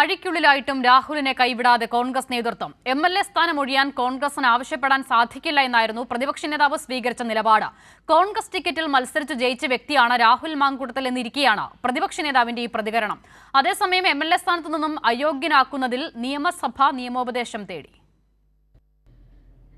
അഴിക്കുള്ളിലായിട്ടും രാഹുലിനെ കൈവിടാതെ കോൺഗ്രസ് നേതൃത്വം. എം എൽ എ സ്ഥാനം ഒഴിയാൻ കോൺഗ്രസിന് ആവശ്യപ്പെടാൻ സാധിക്കില്ല എന്നായിരുന്നു പ്രതിപക്ഷ നേതാവ് സ്വീകരിച്ച നിലപാട്. കോൺഗ്രസ് ടിക്കറ്റിൽ മത്സരിച്ച് ജയിച്ച വ്യക്തിയാണ് രാഹുൽ മാങ്കൂട്ടത്തിൽ എന്നിരിക്കെയാണ് പ്രതിപക്ഷ നേതാവിന്റെ ഈ പ്രതികരണം. അതേസമയം എം എൽ എ സ്ഥാനത്തു നിന്നും അയോഗ്യനാക്കുന്നതിൽ നിയമസഭ നിയമോപദേശം തേടി.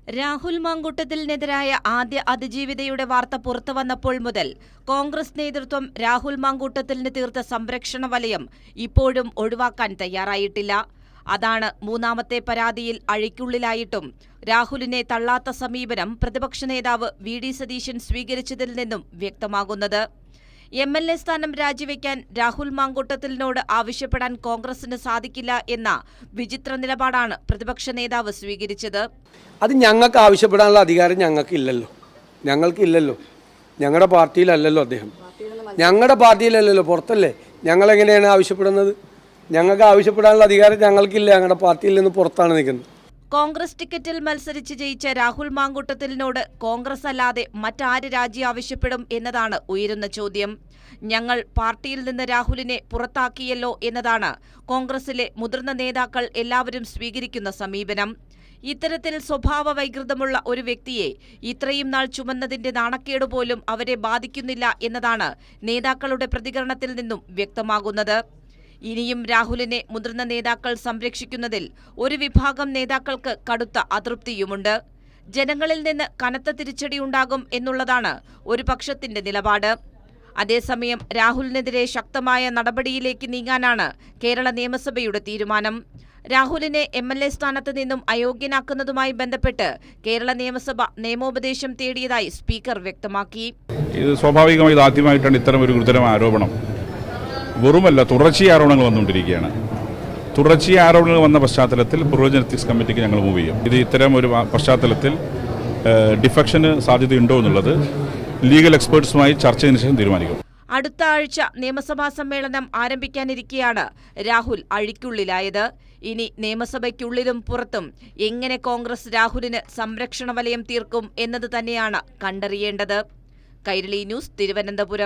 രാഹുൽ മാങ്കൂട്ടത്തിനെതിരായ ആദ്യ അതിജീവിതയുടെ വാർത്ത പുറത്തു വന്നപ്പോൾ മുതൽ കോൺഗ്രസ് നേതൃത്വം രാഹുൽ മാങ്കൂട്ടത്തിന് തീർത്ത സംരക്ഷണ വലയം ഇപ്പോഴും ഒഴിവാക്കാൻ തയ്യാറായിട്ടില്ല. അതാണ് മൂന്നാമത്തെ പരാതിയിൽ അഴിക്കുള്ളിലായിട്ടും രാഹുലിനെ തള്ളാത്ത സമീപനം പ്രതിപക്ഷ നേതാവ് വി ഡി സതീശൻ സ്വീകരിച്ചതിൽ നിന്നും വ്യക്തമാകുന്നത്. എം എൽ എ സ്ഥാനം രാജിവെക്കാൻ രാഹുൽ മാങ്കൂട്ടത്തിലിനോട് ആവശ്യപ്പെടാൻ കോൺഗ്രസിന് സാധിക്കില്ല എന്ന വിചിത്ര നിലപാടാണ് പ്രതിപക്ഷ നേതാവ് സ്വീകരിച്ചത്. അത് ഞങ്ങൾക്ക് ആവശ്യപ്പെടാനുള്ള അധികാരം ഞങ്ങൾക്കില്ലല്ലോ. ഞങ്ങൾക്കില്ലല്ലോ. ഞങ്ങളുടെ പാർട്ടിയിലല്ലല്ലോ അദ്ദേഹം. ഞങ്ങളുടെ പാർട്ടിയിലല്ലല്ലോ. പുറത്തല്ലേ? ഞങ്ങളെങ്ങനെയാണ് ആവശ്യപ്പെടുന്നത്? ഞങ്ങൾക്ക് ആവശ്യപ്പെടാനുള്ള അധികാരം ഞങ്ങൾക്കില്ല. ഞങ്ങളുടെ പാർട്ടിയിൽ നിന്ന് പുറത്താണ് നിൽക്കുന്നത്. കോൺഗ്രസ് ടിക്കറ്റിൽ മത്സരിച്ച് ജയിച്ച രാഹുൽ മാങ്കൂട്ടത്തിലിനോട് കോൺഗ്രസ് അല്ലാതെ മറ്റാര് രാജി ആവശ്യപ്പെടും എന്നതാണ് ഉയരുന്ന ചോദ്യം. ഞങ്ങൾ പാർട്ടിയിൽ നിന്ന് രാഹുലിനെ പുറത്താക്കിയല്ലോ എന്നതാണ് കോൺഗ്രസിലെ മുതിർന്ന നേതാക്കൾ എല്ലാവരും സ്വീകരിക്കുന്ന സമീപനം. ഇത്തരത്തിൽ സ്വഭാവ വൈകൃതമുള്ള ഒരു വ്യക്തിയെ ഇത്രയും നാൾ ചുമന്നതിന്റെ നാണക്കേട് പോലും അവരെ ബാധിക്കുന്നില്ല എന്നതാണ് നേതാക്കളുടെ പ്രതികരണത്തിൽ നിന്നും വ്യക്തമാകുന്നത്. ഇനിയും രാഹുലിനെ മുതിർന്ന നേതാക്കൾ സംരക്ഷിക്കുന്നതിൽ ഒരു വിഭാഗം നേതാക്കൾക്ക് കടുത്ത അതൃപ്തിയുമുണ്ട്. ജനങ്ങളിൽ നിന്ന് കനത്ത തിരിച്ചടിയുണ്ടാകും എന്നുള്ളതാണ് ഒരു പക്ഷത്തിന്റെ നിലപാട്. അതേസമയം രാഹുലിനെതിരെ ശക്തമായ നടപടിയിലേക്ക് നീങ്ങാനാണ് കേരള നിയമസഭയുടെ തീരുമാനം. രാഹുലിനെ എം എൽ എ സ്ഥാനത്ത് നിന്നും അയോഗ്യനാക്കുന്നതുമായി ബന്ധപ്പെട്ട് കേരള നിയമസഭ നിയമോപദേശം തേടിയതായി സ്പീക്കർ വ്യക്തമാക്കി. ഇത് സ്വാഭാവികമായി ആദ്യമായിട്ടാണ് ഇത്തരം ഒരു ഗുരുതരമായ ആരോപണം. വെറുമല്ല തുടർച്ചയായ ആരോപണങ്ങൾ വന്നുകൊണ്ടിരിക്കുകയാണ്. തുടർച്ചയായ ആരോപണങ്ങൾ വന്ന പശ്ചാത്തലത്തിൽ എത്തിക്സ് കമ്മിറ്റിക്ക് ഞങ്ങൾ മൂവ് ചെയ്യും. ഇത് ഇത്തരം ഒരു പശ്ചാത്തലത്തിൽ ഡിഫക്ഷന് സാധ്യതയുണ്ടോ എന്നുള്ളത് ലീഗൽ എക്സ്പേർട്സുമായി ചർച്ച ചെയ്തതിനു ശേഷം തീരുമാനിക്കും. അടുത്ത ആഴ്ച നിയമസഭാ സമ്മേളനം ആരംഭിക്കാനിരിക്കെയാണ് രാഹുൽ അഴിക്കുള്ളിലായത്. ഇനി നിയമസഭയ്ക്കുള്ളിലും പുറത്തും എങ്ങനെ കോൺഗ്രസ് രാഹുലിന് സംരക്ഷണ വലയം തീർക്കും എന്നത് തന്നെയാണ് കണ്ടറിയേണ്ടത്. കൈരളി ന്യൂസ് തിരുവനന്തപുരം.